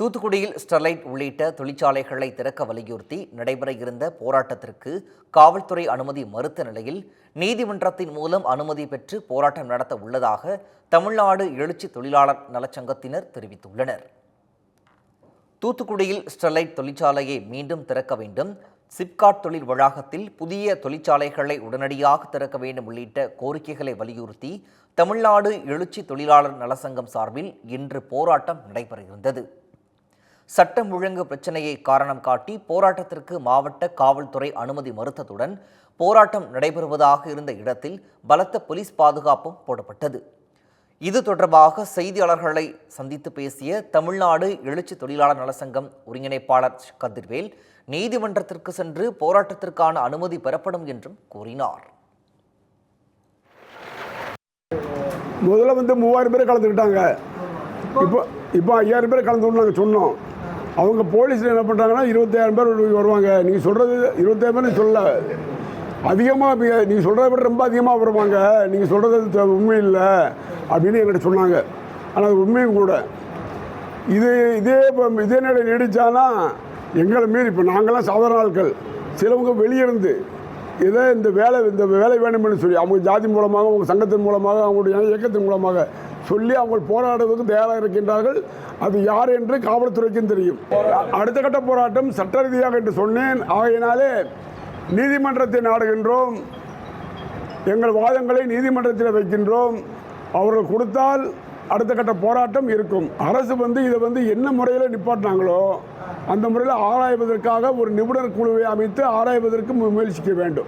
தூத்துக்குடியில் ஸ்டெர்லைட் உள்ளிட்ட தொழிற்சாலைகளை திறக்க வலியுறுத்தி நடைபெற இருந்த போராட்டத்திற்கு காவல்துறை அனுமதி மறுத்த நிலையில் நீதிமன்றத்தின் மூலம் அனுமதி பெற்று போராட்டம் நடத்த உள்ளதாக தமிழ்நாடு எழுச்சி தொழிலாளர் நலச்சங்கத்தினர் தெரிவித்துள்ளனர். தூத்துக்குடியில் ஸ்டெர்லைட் தொழிற்சாலையை மீண்டும் திறக்க வேண்டும். சிப்காட் தொழில் வளாகத்தில் புதிய தொழிற்சாலைகளை உடனடியாக திறக்க வேண்டும் உள்ளிட்ட கோரிக்கைகளை வலியுறுத்தி தமிழ்நாடு எழுச்சி தொழிலாளர் நலசங்கம் சார்பில் இன்று போராட்டம் நடைபெற இருந்தது. சட்டம் ஒழுங்கு பிரச்சனையை காரணம் காட்டி போராட்டத்திற்கு மாவட்ட காவல்துறை அனுமதி மறுத்ததுடன் போராட்டம் நடைபெறுவதாக இருந்த இடத்தில் பலத்த போலீஸ் பாதுகாப்பும் போடப்பட்டது. இது தொடர்பாக செய்தியாளர்களை சந்தித்து பேசிய தமிழ்நாடு எழுச்சி தொழிலாளர் நலசங்கம் ஒருங்கிணைப்பாளர் கதிர்வேல் நீதிமன்றத்திற்கு சென்று போராட்டத்திற்கான அனுமதி பெறப்படும் என்றும் கூறினார். முதல்ல வந்து மூவாயிரம் பேர் கலந்துக்கிட்டாங்க. இப்போ இப்போ ஐயாயிரம் பேர் கலந்து நாங்கள் சொன்னோம். அவங்க போலீஸில் என்ன பண்ணுறாங்கன்னா இருபத்தாயிரம் பேர் வருவாங்க. நீங்கள் சொல்கிறது இருபத்தாயிரம் பேர் சொல்ல அதிகமாக நீங்கள் சொல்கிறத விட ரொம்ப அதிகமாக வருவாங்க. நீங்கள் சொல்கிறது உண்மை இல்லை அப்படின்னு எங்கள்கிட்ட சொன்னாங்க. ஆனால் அது உண்மையும் கூட. இது இதே இப்போ இதே நிலை நீடித்தானா எங்களை மீறி இப்போ நாங்களாம் சாதாரண ஆட்கள். சிலவங்க வெளியிருந்து ஏதோ இந்த வேலை இந்த வேலை வேணும்னு சொல்லி அவங்க ஜாதி மூலமாக அவங்க சங்கத்தின் மூலமாக அவங்களுடைய இயக்கத்தின் மூலமாக சொல்லி அவங்க போராடுவதற்கு தயாராக இருக்கின்றார்கள். அது யார் என்று காவல்துறைக்கும் தெரியும். அடுத்த கட்ட போராட்டம் சட்ட ரீதியாக என்று சொன்னேன். ஆகையினாலே நீதிமன்றத்தை நாடுகின்றோம். எங்கள் வாதங்களை நீதிமன்றத்தில் வைக்கின்றோம். அவர்கள் கொடுத்தால் அடுத்த கட்ட போராட்டம் இருக்கும். அரசு வந்து இதை வந்து என்ன முறையில் நிப்பாட்டினாங்களோ அந்த முறையில் ஆராய்வதற்காக ஒரு நிபுணர் குழுவை அமைத்து ஆராய்வதற்கு மு- முயற்சிக்க வேண்டும்.